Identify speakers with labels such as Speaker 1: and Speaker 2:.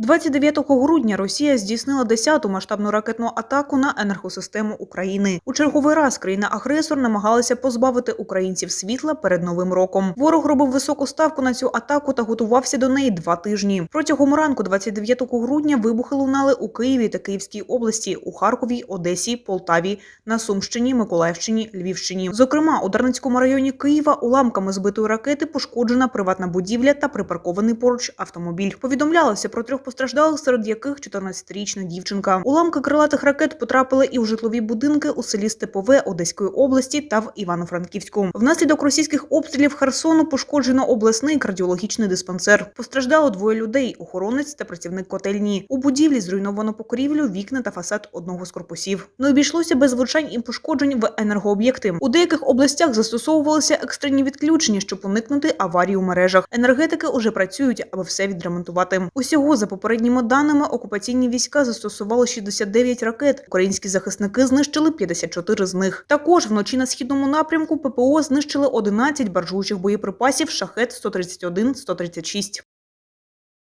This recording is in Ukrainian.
Speaker 1: 29 грудня Росія здійснила 10-ту масштабну ракетну атаку на енергосистему України. У черговий раз країна-агресор намагалася позбавити українців світла перед новим роком. Ворог робив високу ставку на цю атаку та готувався до неї два тижні. Протягом ранку, 29 грудня, вибухи лунали у Києві та Київській області, у Харкові, Одесі, Полтаві, на Сумщині, Миколаївщині, Львівщині. Зокрема, у Дарницькому районі Києва уламками збитої ракети пошкоджена приватна будівля та припаркований поруч автомобіль. Повідомлялося про трьох постраждалих, серед яких 14-річна дівчинка. Уламки крилатих ракет потрапили і в житлові будинки у селі Степове Одеської області та в Івано-Франківську. Внаслідок російських обстрілів Херсону пошкоджено обласний кардіологічний диспансер. Постраждало двоє людей: охоронець та працівник котельні. У будівлі зруйновано покрівлю, вікна та фасад одного з корпусів. Не обійшлося без влучань і пошкоджень в енергооб'єкти. У деяких областях застосовувалися екстрені відключення, щоб уникнути аварій у мережах. Енергетики уже працюють, аби все відремонтувати. Усього за попередніми даними окупаційні війська застосували 69 ракет. Українські захисники знищили 54 з них. Також вночі на східному напрямку ППО знищили 11 баржучих боєприпасів шахет 131 136